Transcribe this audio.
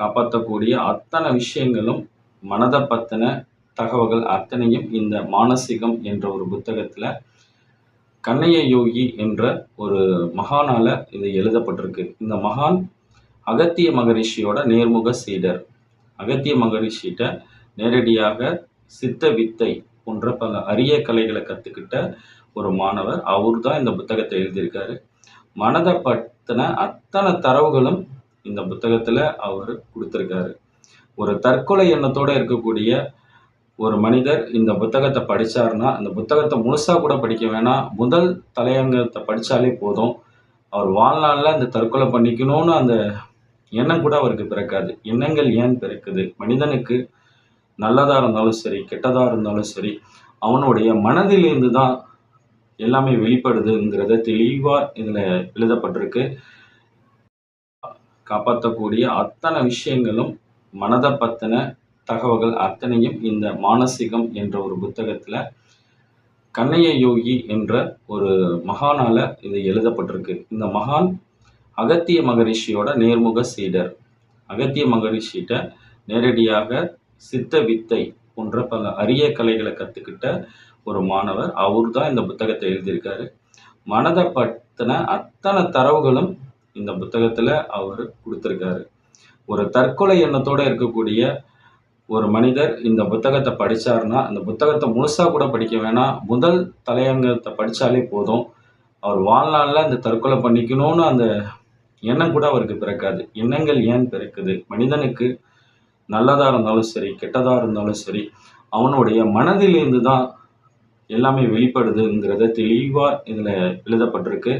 காப்பாற்றக்கூடிய அத்தனை விஷயங்களும் மனதை பற்றின தகவல்கள் அத்தனையும் இந்த மானசீகம் என்ற ஒரு புத்தகத்தில் கண்ணைய யோகி என்ற ஒரு மகானால் இது எழுதப்பட்டிருக்கு. இந்த மகான் அகத்திய மகரிஷியோட நேர்முக சீடர். அகத்திய மகரிஷிகிட்ட நேரடியாக சித்த வித்தை போன்ற பல அரிய கலைகளை கற்றுக்கிட்ட ஒரு மாணவர். அவர் தான் இந்த புத்தகத்தை எழுதியிருக்காரு. மனதை பற்றின அத்தனை தரவுகளும் இந்த புத்தகத்தில் அவர் கொடுத்துருக்காரு. ஒரு தற்கொலை எண்ணத்தோடு இருக்கக்கூடிய ஒரு மனிதர் இந்த புத்தகத்தை படித்தார்னா அந்த புத்தகத்தை முழுசாக கூட படிக்க வேணாம். முதல் தலையங்கத்தை படித்தாலே போதும். அவர் வாழ்நாளில் அந்த தற்கொலை பண்ணிக்கணும்னு அந்த எண்ணம் கூட அவருக்கு பிறக்காது. எண்ணங்கள் ஏன் பிறக்குது? மனிதனுக்கு நல்லதாக இருந்தாலும் சரி கெட்டதாக இருந்தாலும் சரி அவனுடைய மனதிலிருந்து தான் எல்லாமே வெளிப்படுதுங்கிறத தெளிவாக இதில் எழுதப்பட்டிருக்கு. காப்பாற்றக்கூடிய அத்தனை விஷயங்களும் மனதை பற்றின தகவல்கள் அத்தனையும் இந்த மானசீகம் என்ற ஒரு புத்தகத்தில் கண்ணைய யோகி என்ற ஒரு மகானால் இது எழுதப்பட்டிருக்கு. இந்த மகான் அகத்திய மகரிஷியோட நேர்முக சீடர். அகத்திய மகரிஷிகிட்ட நேரடியாக சித்த வித்தை போன்ற பல அரிய கலைகளை கற்றுக்கிட்ட ஒரு மாணவர். அவர் தான் இந்த புத்தகத்தை எழுதியிருக்காரு. மனதை பற்றின அத்தனை தரவுகளும் இந்த புத்தகத்தில் அவர் கொடுத்துருக்காரு. ஒரு தற்கொலை எண்ணத்தோடு இருக்கக்கூடிய ஒரு மனிதர் இந்த புத்தகத்தை படித்தாருன்னா அந்த புத்தகத்தை முழுசாக கூட படிக்க வேணாம். முதல் தலையங்கத்தை படித்தாலே போதும். அவர் வாழ்நாளில் இந்த தற்கொலை பண்ணிக்கணும்னு அந்த எண்ணம் கூட அவருக்கு பிறக்காது. எண்ணங்கள் ஏன் பிறக்குது? மனிதனுக்கு நல்லதாக இருந்தாலும் சரி கெட்டதாக இருந்தாலும் சரி அவனுடைய மனதிலிருந்து தான் எல்லாமே வெளிப்படுதுங்கிறத தெளிவாக இதில் எழுதப்பட்டிருக்கு.